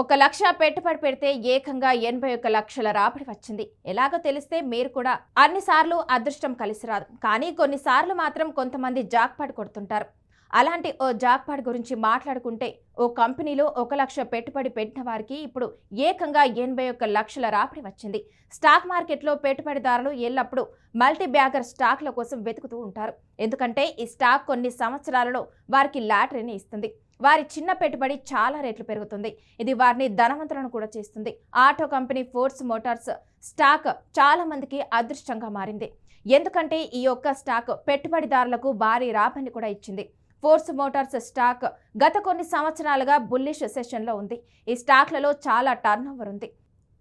ఒక లక్ష పెట్టుబడి పెడితే ఏకంగా ఎనభై ఒక్క లక్షల రాబడి వచ్చింది. ఎలాగో తెలిస్తే మీరు కూడా అన్నిసార్లు అదృష్టం కలిసి రాదు. కానీ కొన్నిసార్లు మాత్రం కొంతమంది జాక్పాట్ కొడుతుంటారు. అలాంటి ఓ జాక్పాట్ గురించి మాట్లాడుకుంటే ఓ కంపెనీలో ఒక లక్ష పెట్టుబడి పెట్టిన వారికి ఇప్పుడు ఏకంగా ఎనభై ఒక్క లక్షల రాబడి వచ్చింది. స్టాక్ మార్కెట్లో పెట్టుబడిదారులు ఎల్లప్పుడూ మల్టీ బ్యాగర్ స్టాక్ల కోసం వెతుకుతూ ఉంటారు. ఎందుకంటే ఈ స్టాక్ కొన్ని సంవత్సరాలలో వారికి లాటరీని ఇస్తుంది. వారి చిన్న పెట్టుబడి చాలా రేట్లు పెరుగుతుంది. ఇది వారిని ధనవంతులను కూడా చేస్తుంది. Auto company Force Motors stock చాలా మందికి అదృష్టంగా మారింది. ఎందుకంటే ఈ యొక్క స్టాక్ పెట్టుబడిదారులకు భారీ రాబడిని కూడా ఇచ్చింది. ఫోర్స్ మోటార్స్ స్టాక్ గత కొన్ని సంవత్సరాలుగా బుల్లిష్ సెషన్లో ఉంది. ఈ స్టాక్లలో చాలా టర్నోవర్ ఉంది.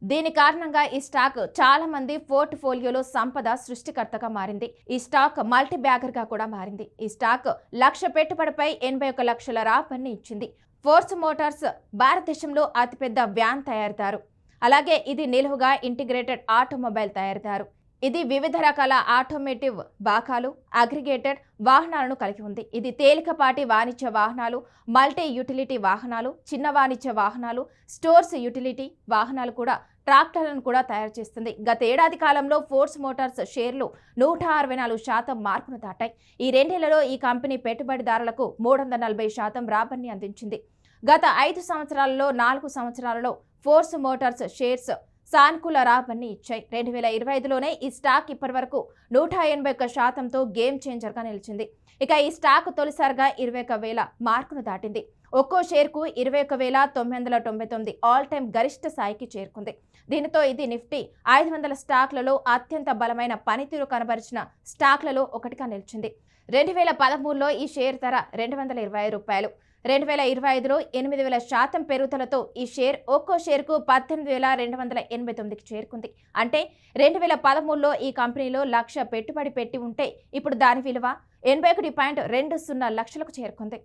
దీని కారణంగా ఈ స్టాక్ చాలా మంది పోర్ట్ఫోలియోలో సంపద సృష్టికర్తగా మారింది. ఈ స్టాక్ మల్టీ బ్యాగర్గా కూడా మారింది. ఈ స్టాక్ లక్ష పెట్టుబడిపై ఎనభై ఒక లక్షల రాబడిని ఇచ్చింది. ఫోర్స్ మోటార్స్ భారతదేశంలో అతిపెద్ద వ్యాన్ తయారుదారు. అలాగే ఇది నిలువుగా ఇంటిగ్రేటెడ్ ఆటోమొబైల్ తయారుదారు. ఇది వివిధ రకాల ఆటోమేటివ్ బాకాలు అగ్రిగేటెడ్ వాహనాలను కలిగి ఉంది. ఇది తేలికపాటి వాణిజ్య వాహనాలు మల్టీ యూటిలిటీ వాహనాలు చిన్న వాణిజ్య వాహనాలు స్టోర్స్ యూటిలిటీ వాహనాలు కూడా ట్రాక్టర్లను కూడా తయారు చేస్తుంది. గత ఏడాది కాలంలో ఫోర్స్ మోటార్స్ షేర్లు నూట అరవై నాలుగు శాతం మార్కును దాటాయి. ఈ రెండేళ్ళలో ఈ కంపెనీ పెట్టుబడిదారులకు మూడు వందల నలభై శాతం రాబడిని అందించింది. గత ఐదు సంవత్సరాలలో నాలుగు సంవత్సరాలలో ఫోర్స్ మోటార్స్ షేర్స్ సానుకూల రాబడిని ఇచ్చాయి. రెండు వేల ఇరవై ఐదులోనే ఈ స్టాక్ ఇప్పటి వరకు నూట ఎనభై ఒక్క శాతంతో గేమ్ చేంజర్గా నిలిచింది. ఇక ఈ స్టాక్ తొలిసారిగా ఇరవై ఒక వేల మార్కును దాటింది. ఒక్కో షేర్కు ఇరవై ఒక వేల తొమ్మిది వందల తొంభై తొమ్మిది ఆల్ టైమ్ గరిష్ట స్థాయికి చేరుకుంది. దీనితో ఇది నిఫ్టీ ఐదు వందల స్టాక్లలో అత్యంత బలమైన పనితీరు కనబరిచిన స్టాక్లలో ఒకటిగా నిలిచింది. రెండు వేల పదమూడులో ఈ షేర్ ధర రెండు వందల ఇరవై రూపాయలు. రెండు వేల ఇరవై ఐదులో ఎనిమిది వేల శాతం పెరుగుదలతో ఈ షేర్ ఒక్కో షేర్కు పద్దెనిమిది వేల రెండు వందల ఎనభై తొమ్మిదికి చేరుకుంది. అంటే రెండు వేల పదమూడులో ఈ కంపెనీలో లక్ష పెట్టుబడి పెట్టి ఉంటే ఇప్పుడు దాని విలువ ఎనభై ఒకటి పాయింట్ రెండు సున్నా లక్షలకు చేరుకుంది.